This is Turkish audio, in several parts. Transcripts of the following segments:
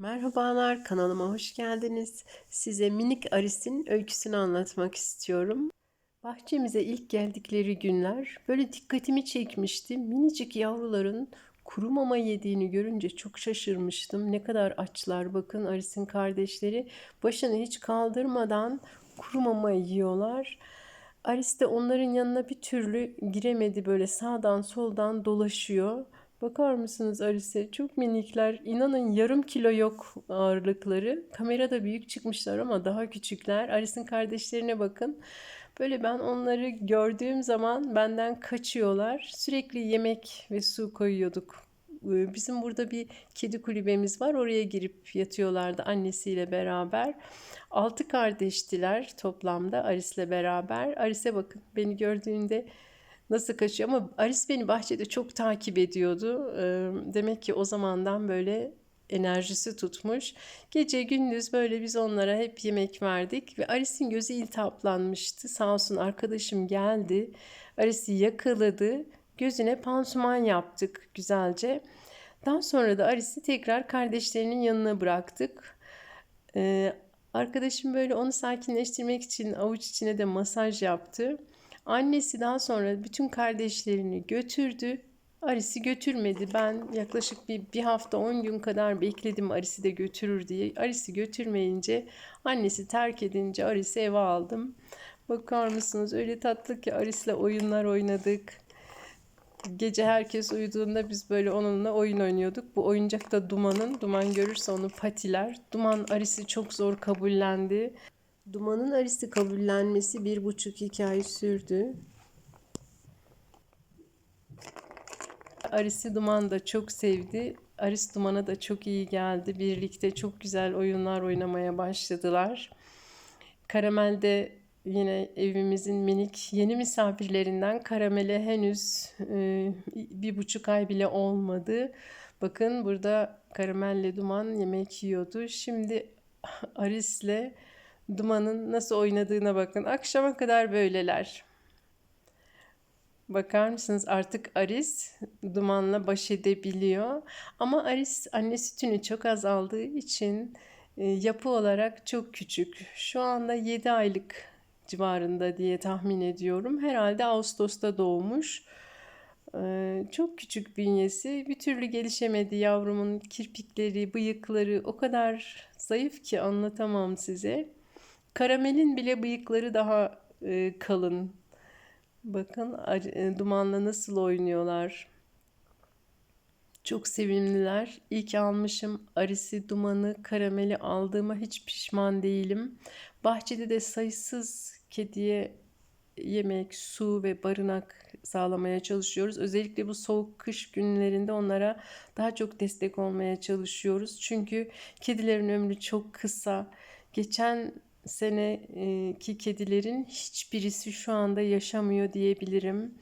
Merhabalar, kanalıma hoş geldiniz. Size minik Aris'in öyküsünü anlatmak istiyorum. Bahçemize ilk geldikleri günler böyle dikkatimi çekmişti. Minicik yavruların kuru mama yediğini görünce çok şaşırmıştım. Ne kadar açlar bakın Aris'in kardeşleri başını hiç kaldırmadan kuru mama yiyorlar. Aris de onların yanına bir türlü giremedi böyle sağdan soldan dolaşıyor. Bakar mısınız Aris'e? Çok minikler. İnanın yarım kilo yok ağırlıkları. Kamerada büyük çıkmışlar ama daha küçükler. Aris'in kardeşlerine bakın. Böyle ben onları gördüğüm zaman benden kaçıyorlar. Sürekli yemek ve su koyuyorduk. Ee, bizim burada bir kedi kulübemiz var. Oraya girip yatıyorlardı annesiyle beraber. Altı kardeştiler toplamda Aris'le beraber. Aris'e bakın beni gördüğünde nasıl kaçıyor ama Aris beni bahçede çok takip ediyordu. Demek ki o zamandan böyle enerjisi tutmuş. Gece gündüz böyle biz onlara hep yemek verdik ve Aris'in gözü iltihaplanmıştı. Sağ olsun arkadaşım geldi. Aris'i yakaladı. Gözüne pansuman yaptık güzelce. Daha sonra da Aris'i tekrar kardeşlerinin yanına bıraktık. Ee, arkadaşım böyle onu sakinleştirmek için avuç içine de masaj yaptı. Annesi daha sonra bütün kardeşlerini götürdü. Aris'i götürmedi. Ben yaklaşık bir, bir hafta 10 gün kadar bekledim Aris'i de götürür diye. Aris'i götürmeyince annesi terk edince Aris'i eve aldım. Bakar mısınız öyle tatlı ki Aris'le oyunlar oynadık. Gece herkes uyuduğunda biz böyle onunla oyun oynuyorduk. Bu oyuncak da Duman'ın. Duman görürse onu patiler. Duman Aris'i çok zor kabullendi. Duman'ın Aris'i kabullenmesi bir buçuk iki ay sürdü. Aris'i Duman da çok sevdi. Aris Duman'a da çok iyi geldi. Birlikte çok güzel oyunlar oynamaya başladılar. Karamel de yine evimizin minik yeni misafirlerinden Karamel'e henüz e, bir buçuk ay bile olmadı. Bakın burada Karamel'le Duman yemek yiyordu. Şimdi Aris'le Duman'ın nasıl oynadığına bakın. Akşama kadar böyleler. Bakar mısınız artık Aris dumanla baş edebiliyor. Ama Aris anne sütünü çok az aldığı için e, yapı olarak çok küçük. Şu anda 7 aylık civarında diye tahmin ediyorum. Herhalde Ağustos'ta doğmuş. E, çok küçük bünyesi. Bir türlü gelişemedi yavrumun kirpikleri, bıyıkları o kadar zayıf ki anlatamam size. Karamelin bile bıyıkları daha e, kalın. Bakın e, dumanla nasıl oynuyorlar. Çok sevimliler. İyi ki almışım Aris'i, Duman'ı, Karameli aldığıma hiç pişman değilim. Bahçede de sayısız kediye yemek, su ve barınak sağlamaya çalışıyoruz. Özellikle bu soğuk kış günlerinde onlara daha çok destek olmaya çalışıyoruz. Çünkü kedilerin ömrü çok kısa. Geçen seneki kedilerin hiçbirisi şu anda yaşamıyor diyebilirim.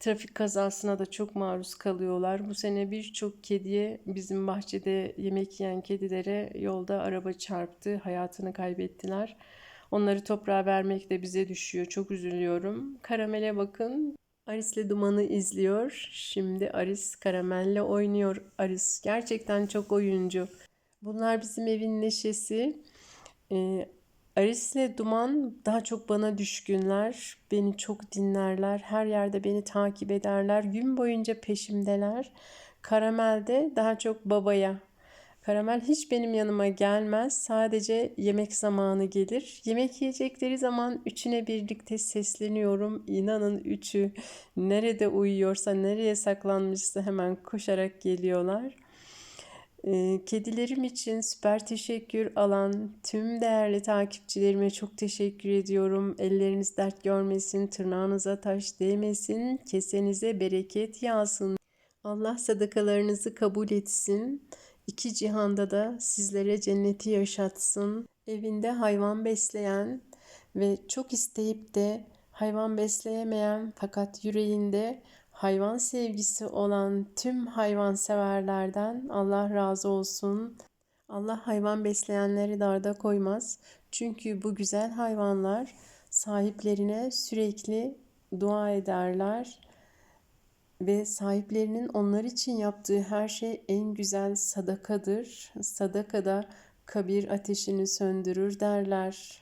Trafik kazasına da çok maruz kalıyorlar. Bu sene birçok kediye bizim bahçede yemek yiyen kedilere yolda araba çarptı, hayatını kaybettiler. Onları toprağa vermek de bize düşüyor. Çok üzülüyorum. Karamel'e bakın. Aris'le Duman'ı izliyor. Şimdi Aris Karamel'le oynuyor. Aris gerçekten çok oyuncu. Bunlar bizim evin neşesi. Ee, Aris'le Duman daha çok bana düşkünler. Beni çok dinlerler. Her yerde beni takip ederler. Gün boyunca peşimdeler. Karamel de daha çok babaya. Karamel hiç benim yanıma gelmez. Sadece yemek zamanı gelir. Yemek yiyecekleri zaman üçüne birlikte sesleniyorum. İnanın üçü nerede uyuyorsa, nereye saklanmışsa hemen koşarak geliyorlar. Ee, kedilerim için süper teşekkür alan tüm değerli takipçilerime çok teşekkür ediyorum. Elleriniz dert görmesin, tırnağınıza taş değmesin, kesenize bereket yağsın. Allah sadakalarınızı kabul etsin. İki cihanda da sizlere cenneti yaşatsın. Evinde hayvan besleyen ve çok isteyip de hayvan besleyemeyen fakat yüreğinde hayvan sevgisi olan tüm hayvanseverlerden Allah razı olsun. Allah hayvan besleyenleri darda koymaz. Çünkü bu güzel hayvanlar sahiplerine sürekli dua ederler ve sahiplerinin onlar için yaptığı her şey en güzel sadakadır. Sadaka da kabir ateşini söndürür derler.